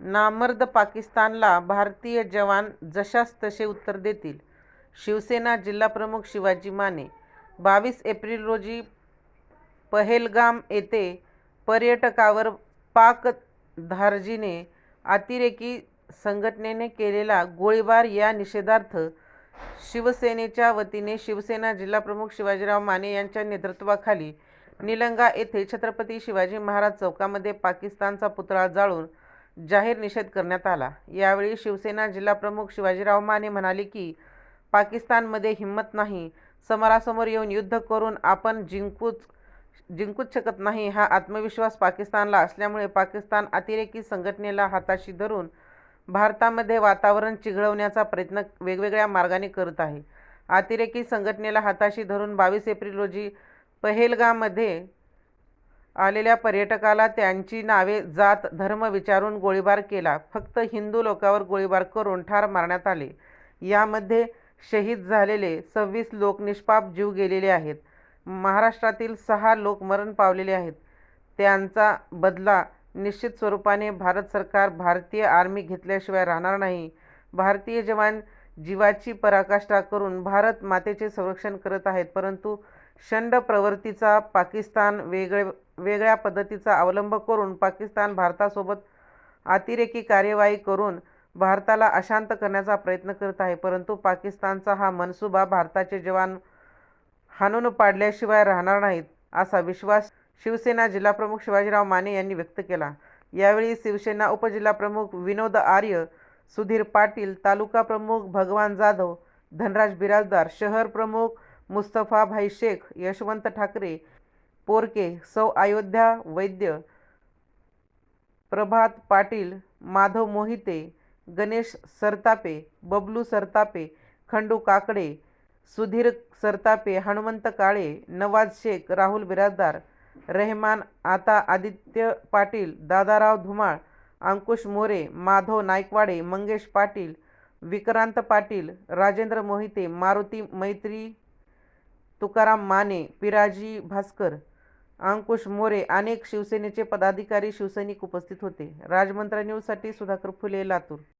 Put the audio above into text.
नामर्द पाकिस्तानला भारतीय जवान जशास तसे उत्तर देतील. शिवसेना जिल्हाप्रमुख शिवाजी माने. बावीस एप्रिल रोजी पहेलगाम येथे पर्यटकावर पाक धारजीने अतिरेकी संघटनेने केलेला गोळीबार या निषेधार्थ शिवसेनेच्या वतीने शिवसेना जिल्हाप्रमुख शिवाजीराव माने यांच्या नेतृत्वाखाली निलंगा येथे छत्रपती शिवाजी महाराज चौकामध्ये पाकिस्तानचा पुतळा जाळून जाहीर निषेध करण्यात आला. यावेळी शिवसेना जिल्हाप्रमुख शिवाजीराव माने म्हणाले की पाकिस्तानमध्ये हिंमत नाही. समोरासमोर येऊन युद्ध करून आपण जिंकूच जिंकूच शकत नाही. हा आत्मविश्वास पाकिस्तानला असल्यामुळे पाकिस्तान अतिरेकी संघटनेला हाताशी धरून भारतामध्ये वातावरण चिघळवण्याचा प्रयत्न वेगवेगळ्या मार्गाने करत आहे. अतिरेकी संघटनेला हाताशी धरून बावीस एप्रिल रोजी पहेलगामध्ये आलेल्या पर्यटकाला त्यांची नावे जात धर्म विचारून गोळीबार केला. फक्त हिंदू लोकावर गोळीबार करून ठार मारण्यात आले. यामध्ये शहीद झालेले सव्वीस लोक निष्पाप जीव गेलेले आहेत. महाराष्ट्रातील सहा लोक मरण पावलेले आहेत. त्यांचा बदला निश्चित स्वरूपाने भारत सरकार भारतीय आर्मी घेतल्याशिवाय राहणार नाही. भारतीय जवान जीवाची पराकाष्ठा करून भारत मातेचे संरक्षण करत आहेत परंतु शंड प्रवृत्तीचा पाकिस्तान वेगळे वेगळ्या पद्धतीचा अवलंब करून पाकिस्तान भारतासोबत अतिरेकी कार्यवाही करून भारताला अशांत करण्याचा प्रयत्न करत आहे परंतु पाकिस्तानचा हा मनसुबा भारताचे जवान हाणून पाडल्याशिवाय राहणार नाहीत असा विश्वास शिवसेना जिल्हाप्रमुख शिवाजीराव माने यांनी व्यक्त केला. यावेळी शिवसेना उपजिल्हाप्रमुख विनोद आर्य सुधीर पाटील तालुका प्रमुख भगवान जाधव धनराज बिराजदार शहर प्रमुख मुस्तफा भाई शेख यशवंत ठाकरे पोरके सौ अयोध्या वैद्य प्रभात पाटील माधव मोहिते गणेश सरतापे बबलू सरतापे खंडू काकडे सुधीर सरतापे हनुमंत काळे नवाज शेख राहुल बिराजदार रहमान आता आदित्य पाटील दादाराव धुमाळ अंकुश मोरे माधव नायकवाडे मंगेश पाटील विक्रांत पाटील राजेंद्र मोहिते मारुती मैत्री तुकाराम माने पिराजी भास्कर अंकुश मोरे अनेक शिवसेनेचे पदाधिकारी शिवसैनिक उपस्थित होते. राजमंत्रा न्यूजसाठी सुधाकर फुले लातूर.